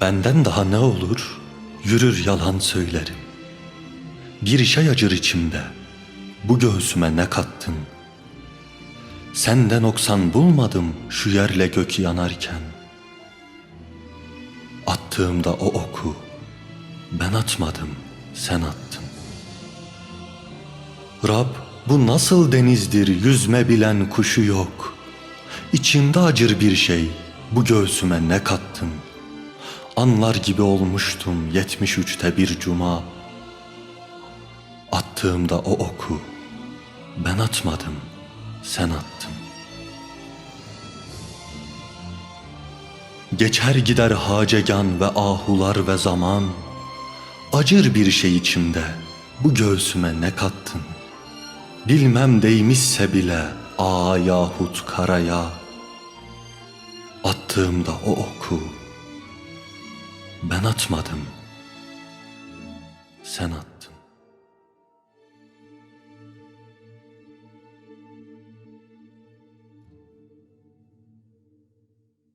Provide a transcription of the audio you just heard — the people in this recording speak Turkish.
Benden daha ne olur? Yürür yalan söylerim. Bir şey acır içimde. Bu göğsüme ne kattın? Senden oksan bulmadım şu yerle gök yanarken. Attığımda o oku ben atmadım, sen attın. Rab bu nasıl denizdir yüzme bilen kuşu yok. İçimde acır bir şey bu göğsüme ne kattın? Anlar gibi olmuştum yetmiş üçte bir cuma. Attığımda o oku ben atmadım, sen attın. Geçer gider hacegan ve ahular ve zaman. Acır bir şey içimde, bu göğsüme ne kattın? Bilmem değmişse bile a yahut karaya. Attığımda o oku, ben atmadım, sen attın.